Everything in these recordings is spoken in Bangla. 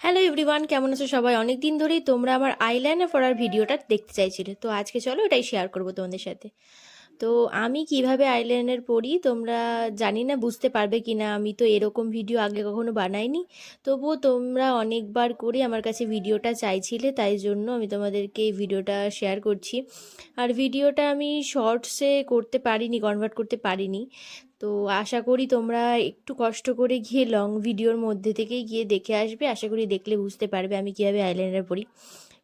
হ্যালো এভরিওয়ান কেমন আছো সবাই? অনেক দিন ধরেই তোমরা আমার আইলাইনার পড়ার ভিডিওটা দেখতে চাইছিলে। তো আজকে চলো এটাই শেয়ার করব তোমাদের সাথে। তো আমি কীভাবে আইলাইনার পড়ি তোমরা জানি না, বুঝতে পারবে কি না আমি তো এরকম ভিডিও আগে কখনো বানাইনি। তবুও তোমরা অনেকবার করে আমার কাছে ভিডিওটা চাইছিলে, তাই জন্য আমি তোমাদেরকে এই ভিডিওটা শেয়ার করছি। আর ভিডিওটা আমি শর্টসে করতে পারিনি কনভার্ট করতে পারিনি। তো আশা করি তোমরা একটু কষ্ট করে গিয়ে লং ভিডিওর মধ্যে থেকেই গিয়ে দেখে আসবে। আশা করি দেখলে বুঝতে পারবে আমি কীভাবে আইলাইনার পড়ি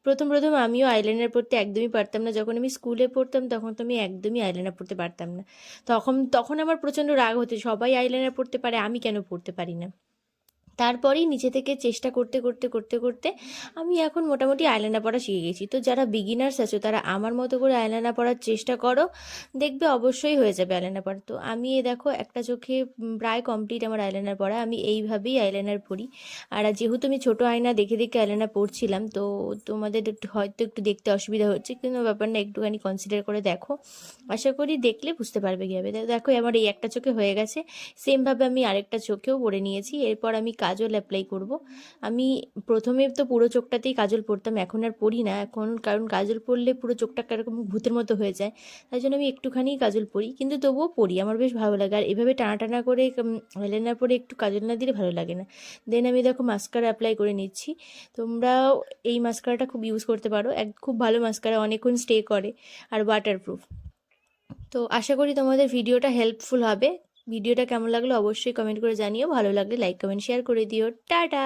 প্রথম প্রথম আমিও আইলাইনার পড়তে একদমই পারতাম না। যখন আমি স্কুলে পড়তাম তখন তো আমি একদমই আইলাইনার পড়তে পারতাম না। তখন তখন আমার প্রচণ্ড রাগ হতো, সবাই আইলাইনার পড়তে পারে, আমি কেন পড়তে পারি না? তারপরেই নিচে থেকে চেষ্টা করতে করতে করতে করতে আমি এখন মোটামুটি আইলাইনার পড়া শিখে গেছি। তো যারা বিগিনার্স আছো, তারা আমার মতো করে আইলাইনার পড়ার চেষ্টা করো, দেখবে অবশ্যই হয়ে যাবে আইলাইনার পড়া। তো আমি এ দেখো, একটা চোখে প্রায় কমপ্লিট আমার আইলাইনার পড়া, আমি এইভাবেই আইলাইনার পড়ি। আর যেহেতু আমি ছোটো আয়না দেখে দেখে আইলাইনার পড়ছিলাম, তো তোমাদের একটু, হয়তো একটু দেখতে অসুবিধা হচ্ছে, কিন্তু ব্যাপার না একটুখানি কনসিডার করে দেখো। আশা করি দেখলে বুঝতে পারবে কীভাবে। দেখো, আমার এই একটা চোখে হয়ে গেছে সেমভাবে আমি আরেকটা চোখেও পড়ে নিয়েছি। এরপর আমি কাজল অ্যাপ্লাই করব। আমি প্রথমে তো পুরো চোখটাতেই কাজল পরতাম এখন আর পরি না। এখন কারণ কাজল পরলে পুরো চোখটা কীরকম ভূতের মতো হয়ে যায়। তাই জন্য আমি একটুখানি কাজল পরি কিন্তু তবুও পরি আমার বেশ ভালো লাগে। আর এভাবে টানা টানা করে আইলাইনার পরে একটু কাজল না দিলে ভালো লাগে না। দেন আমি দেখো মাস্কারা অ্যাপ্লাই করে নিচ্ছি। তোমরাও এই মাস্কারাটা খুব ইউজ করতে পারো। এক, খুব ভালো মাস্কারা অনেকক্ষণ স্টে করে। আর ওয়াটারপ্রুফ তো আশা করি তোমাদের ভিডিওটা হেল্পফুল হবে। ভিডিওটা কেমন লাগল অবশ্যই কমেন্ট করে জানিও। ভালো লাগলে লাইক কমেন্ট শেয়ার করে দিও। টাটা!